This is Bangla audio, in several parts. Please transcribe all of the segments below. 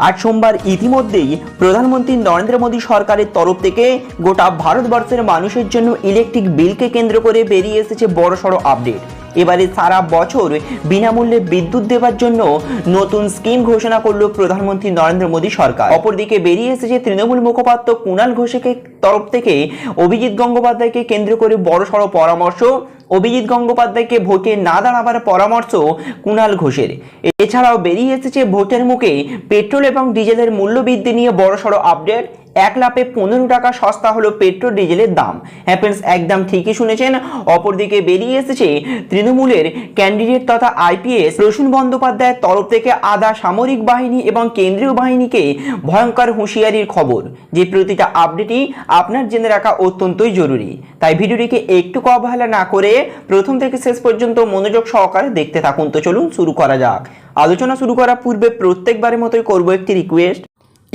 আজ সোমবার ইতিমধ্যেই প্রধানমন্ত্রী নরেন্দ্র মোদী সরকারের তরফ থেকে গোটা ভারতবর্ষের মানুষের জন্য ইলেকট্রিক বিলকে কেন্দ্র করে বেরিয়ে এসেছে বড়সড় আপডেট এবারে সারা বছর বিনামূল্যে বিদ্যুৎ দেওয়ার জন্য নতুন স্কিম ঘোষণা করল প্রধানমন্ত্রী নরেন্দ্র মোদী সরকার। অপরদিকে বেরিয়ে এসেছে তৃণমূল মুখপাত্র কুণাল ঘোষের তরফ থেকে অভিজিৎ গঙ্গোপাধ্যায়কে কেন্দ্র করে বড়সড় পরামর্শ। অভিজিৎ গঙ্গোপাধ্যায়কে ভোটে না দাঁড়াবার পরামর্শ কুণাল ঘোষের। এছাড়াও বেরিয়ে এসেছে ভোটের মুখে পেট্রোল এবং ডিজেলের মূল্যবৃদ্ধি নিয়ে বড়সড় আপডেট। এক লাপে পনেরো টাকা সস্তা হলো পেট্রোল ডিজেলের দাম। হ্যাঁ friends, একদম ঠিকই শুনেছেন। অপরদিকে বেরিয়ে এসেছে তৃণমূলের ক্যান্ডিডেট তথা আইপিএস রসুন বন্দ্যোপাধ্যায়ের তরফ থেকে আধা সামরিক বাহিনী এবং কেন্দ্রীয় বাহিনীকে ভয়ঙ্কর হুঁশিয়ারির খবর যে প্রতিটা আপডেটই আপনার জেনে রাখা অত্যন্তই জরুরি। তাই ভিডিওটিকে একটু অবহেলা না করে প্রথম থেকে শেষ পর্যন্ত মনোযোগ সহকারে দেখতে থাকুন। তো চলুন শুরু করা যাক। আলোচনা শুরু করার পূর্বে প্রত্যেকবারের মতোই করব একটি রিকোয়েস্ট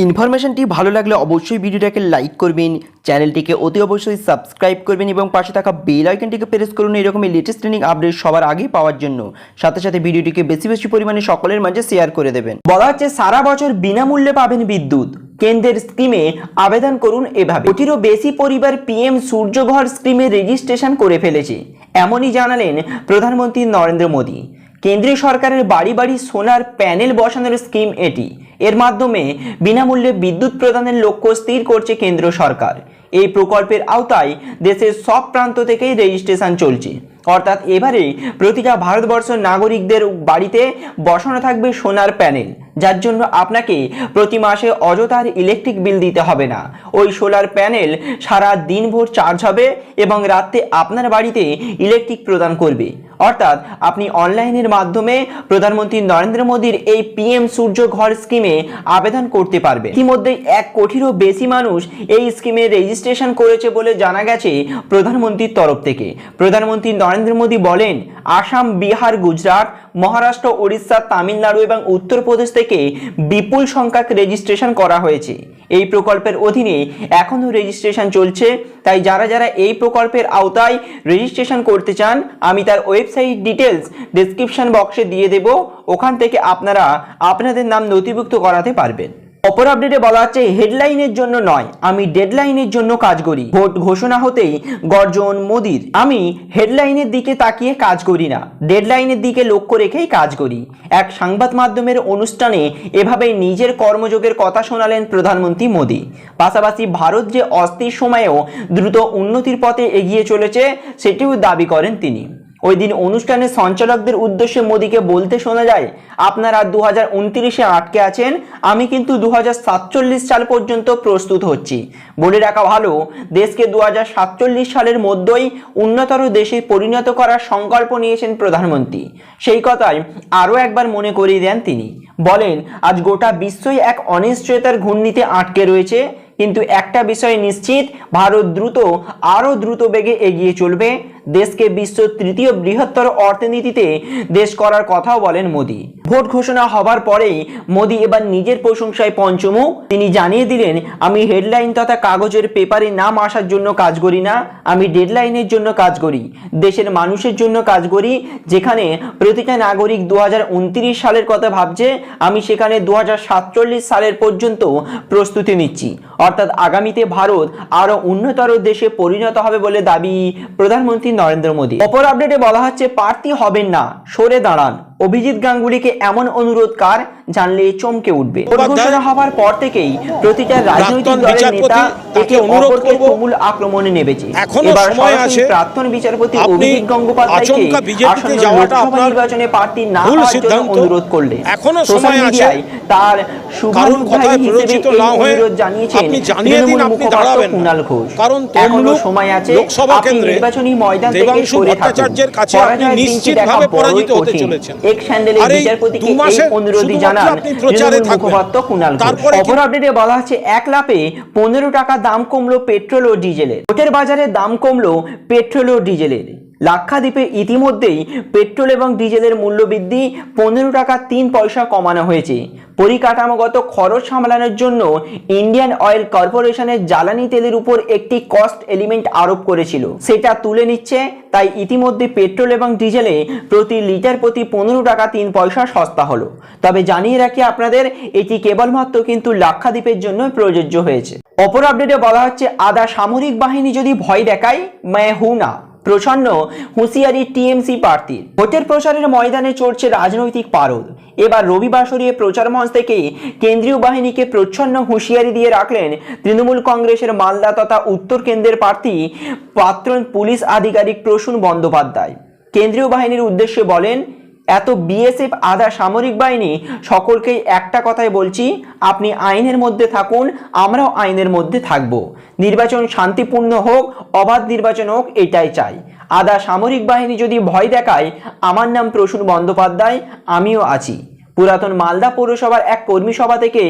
ইনফরমেশনটি ভালো লাগলে অবশ্যই ভিডিওটাকে লাইক করবেন, চ্যানেলটিকে অতি অবশ্যই সাবস্ক্রাইব করবেন এবং পাশে থাকা বেল আইকনটিকে প্রেস করুন এরকমই লেটেস্ট ট্রেনিং আপডেট সবার আগে পাওয়ার জন্য। সাথে সাথে ভিডিওটিকে বেশি বেশি পরিমাণে সকলের মাঝে শেয়ার করে দেবেন। বলা হচ্ছে সারা বছর বিনামূল্যে পাবেন বিদ্যুৎ। কেন্দ্রের স্কিমে আবেদন করুন এভাবে। কোটিরও বেশি পরিবার পিএম সূর্যঘর স্কিমে রেজিস্ট্রেশন করে ফেলেছে। এমনই জানালেন প্রধানমন্ত্রী নরেন্দ্র মোদী। কেন্দ্রীয় সরকারের বাড়ি বাড়ি সোনার প্যানেল বসানোর স্কিম এটি। এর মাধ্যমে বিনামূল্যে বিদ্যুৎ প্রদানের লক্ষ্য স্থির করছে কেন্দ্র সরকার। এই প্রকল্পের আওতায় দেশের সব প্রান্ত থেকেই রেজিস্ট্রেশন চলছে। অর্থাৎ এবারে প্রতিটা ভারতবর্ষ নাগরিকদের বাড়িতে বসানো থাকবে সোনার প্যানেল। যার জন্য আপনাকে প্রতি মাসে অযথার ইলেকট্রিক বিল দিতে হবে না। ওই সোলার প্যানেল সারা দিনভর চার্জ হবে এবং রাতে আপনার বাড়িতে ইলেকট্রিক প্রদান করবে। অর্থাৎ আপনি অনলাইনের মাধ্যমে প্রধানমন্ত্রী নরেন্দ্র মোদীর এই পিএম সূর্য ঘর স্কিমে আবেদন করতে পারবে। ইতিমধ্যে এক কোটিরও বেশি মানুষ এই স্কিমে রেজিস্ট্রেশন করেছে বলে জানা গেছে প্রধানমন্ত্রীর তরফ থেকে। প্রধানমন্ত্রী নরেন্দ্র মোদী বলেন, আসাম, বিহার, গুজরাট, মহারাষ্ট্র, ওড়িশা, তামিলনাড়ু এবং উত্তরপ্রদেশ বিপুল সংখ্যক রেজিস্ট্রেশন করা হয়েছে। এই প্রকল্পের অধীনে এখনও রেজিস্ট্রেশন চলছে, তাই যারা যারা এই প্রকল্পের আওতায় রেজিস্ট্রেশন করতে চান, আমি তার ওয়েবসাইট ডিটেলস ডেসক্রিপশন বক্সে দিয়ে দেব। ওখান থেকে আপনারা আপনাদের নাম নথিভুক্ত করাতে পারবেন। অপর আপডেটে বলা হচ্ছে হেডলাইনের জন্য নয়, আমি ডেডলাইনের জন্য কাজ করি। ভোট ঘোষণা হতেই গর্জন মোদির। আমি হেডলাইনের দিকে তাকিয়ে কাজ করি না ডেডলাইনের দিকে লক্ষ্য রেখেই কাজ করি। এক সংবাদ মাধ্যমের অনুষ্ঠানে এভাবেই নিজের কর্মযোগের কথা শোনালেন প্রধানমন্ত্রী মোদী। পাশাপাশি ভারত যে অস্থির সময়েও দ্রুত উন্নতির পথে এগিয়ে চলেছে, সেটিও দাবি করেন তিনি। ওই দিন অনুষ্ঠানে সঞ্চালকদের উদ্দেশ্যে মোদীকে বলতে শোনা যায়, আপনারা দু হাজার উনত্রিশে আটকে আছেন, আমি কিন্তু দু সাতচল্লিশ সাল পর্যন্ত প্রস্তুত হচ্ছি। বলে রাখা ভালো, দেশকে দু সাতচল্লিশ সালের মধ্যেই উন্নতর দেশে পরিণত করার সংকল্প নিয়েছেন প্রধানমন্ত্রী। সেই কথাই আরও একবার মনে করিয়ে দেন তিনি। বলেন, আজ গোটা বিশ্বই এক অনিশ্চয়তার ঘূর্ণিতে আটকে রয়েছে, কিন্তু একটা বিষয় নিশ্চিত, ভারত দ্রুত, আরও দ্রুত বেগে এগিয়ে চলবে দেশকে বিশ্ব তৃতীয় বৃহত্তর অর্থনীতিতে দেশ করার কথাও বলেন মোদী। ভোট ঘোষণা হবার পরেই মোদী এবার নিজের প্রশংসায় পঞ্চমুখ। তিনি জানিয়ে দিলেন, আমি হেডলাইন তথা কাগজের পেপারে নাম আসার জন্য কাজ করি না। আমি ডেডলাইনের জন্য কাজ করি। দেশের মানুষের জন্য কাজ করি। যেখানে প্রতিটা নাগরিক দু হাজার উনত্রিশ সালের কথা ভাবছে, আমি সেখানে দু হাজার সাতচল্লিশ সালের পর্যন্ত প্রস্তুতি নিচ্ছি। অর্থাৎ আগামীতে ভারত আরও উন্নতর দেশে পরিণত হবে বলে দাবি প্রধানমন্ত্রী নরেন্দ্র মোদী। অপর আপডেটে বলা হচ্ছে, প্রার্থী হবেন না, সরে দাঁড়ান। অভিজিৎ গাঙ্গুলিকে এমন অনুরোধ কার জানলে চমকে উঠবে। ঘোষণা হওয়ার পর থেকেই প্রতিটা রাজনৈতিক দলের নেতা একে অনুরোধ অপরকে তুমুল আক্রমণে নেমেছে এবার সময় সরাসরি আছে। প্রাক্তন বিচারপতি অভিজিৎ গঙ্গোপাধ্যায়কে আসন্ন লোকসভা নির্বাচনে প্রার্থী না হওয়ার জন্য অনুরোধ এখনও সোশ্যাল মিডিয়ায় তার শুভানুধ্যায়ী হিসেবে এই অনুরোধ জানিয়েছেন তৃণমূল মুখপাত্র কুণাল ঘোষ। কারণ এখনও সময় আছে আপনি নির্বাচনী ময়দান থেকে সরে থাকুন। পরাজয়ের দিনটি দেখা বড়ই কঠিন। চলেছেন। এক্স হ্যান্ডেলের এই অনুরোধই জানান তৃণমূল মুখপাত্র কুণাল অপর আপডেটে বলা হচ্ছে এক লাপে পনেরো টাকা দাম কমলো পেট্রোল ও ডিজেলের। ভোটের বাজারে দাম কমলো পেট্রোল ও ডিজেলের। লাক্ষাদ্বীপে ইতিমধ্যেই পেট্রোল এবং ডিজেলের মূল্য বৃদ্ধি, পনেরো টাকা তিন পয়সা কমানো হয়েছে। পরিকাঠামোগত খরচ সামলানোর জন্য ইন্ডিয়ান অয়েল কর্পোরেশনের জ্বালানি তেলের উপর একটি কস্ট এলিমেন্ট আরোপ করেছিল। সেটা তুলে নিচ্ছে, তাই ইতিমধ্যে পেট্রোল এবং ডিজেলে প্রতি লিটার প্রতি পনেরো টাকা তিন পয়সা সস্তা হলো। তবে জানিয়ে রাখি আপনাদের, এটি কেবলমাত্র কিন্তু লাক্ষাদ্বীপের জন্য প্রযোজ্য হয়েছে। অপর আপডেটে বলা হচ্ছে আদা সামরিক বাহিনী যদি ভয় দেখায় ম্যায় হু না। প্রচণ্ড হুঁশিয়ারি টিএমসি প্রার্থীর। ভোটের প্রচারের ময়দানে চড়ছে রাজনৈতিক পারদ। এবার রবিবার সরিয়ে প্রচার মঞ্চ থেকে কেন্দ্রীয় বাহিনীকে প্রচ্ছন্ন হুঁশিয়ারি দিয়ে রাখলেন তৃণমূল কংগ্রেসের মালদা তথা উত্তর কেন্দ্রের প্রার্থী প্রাক্তন পুলিশ আধিকারিক প্রসূন বন্দ্যোপাধ্যায়। কেন্দ্রীয় বাহিনীর উদ্দেশ্যে বলেন এত বিএসএফ আধা সামরিক বাহিনী, সকলকেই একটা কথাই বলছি, আপনি আইনের মধ্যে থাকুন, আমরাও আইনের মধ্যে থাকব। নির্বাচন শান্তিপূর্ণ হোক, অবাধ নির্বাচন হোক, এটাই চাই। আধা সামরিক বাহিনী যদি ভয় দেখায়, আমার নাম প্রসূন বন্দ্যোপাধ্যায়, আমিও আছি। পুরাতন মালদা পৌরসভার এক কর্মী সভা থেকে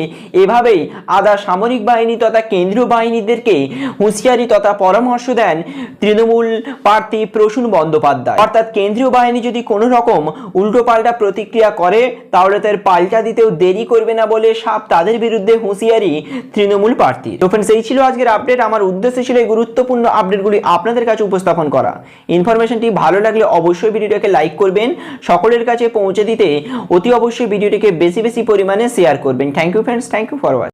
এভাবেই আধা সামরিক বাহিনী তথা কেন্দ্রীয় বাহিনীদেরকে হুঁশিয়ারি তথা পরামর্শ দেন তৃণমূল প্রার্থী প্রসূন বন্দ্যোপাধ্যায়। অর্থাৎ কেন্দ্রীয় বাহিনী যদি কোনো রকম উল্টোপাল্টা প্রতিক্রিয়া করে, তাহলে তার পাল্টা দিতেও দেরি করবে না বলে সাপ তাদের বিরুদ্ধে হুঁশিয়ারি তৃণমূল প্রার্থী তো ফ্রেন্ডস এই ছিল আজকের আপডেট আমার উদ্দেশ্য ছিল এই গুরুত্বপূর্ণ আপডেটগুলি আপনাদের কাছে উপস্থাপন করা। ইনফরমেশনটি ভালো লাগলে অবশ্যই ভিডিওটাকে লাইক করবেন। সকলের কাছে পৌঁছে দিতে অতি অবশ্যই ভিডিওটিকে বেশি বেশি পরিমাণে শেয়ার করবেন। Thank you friends thank you for watch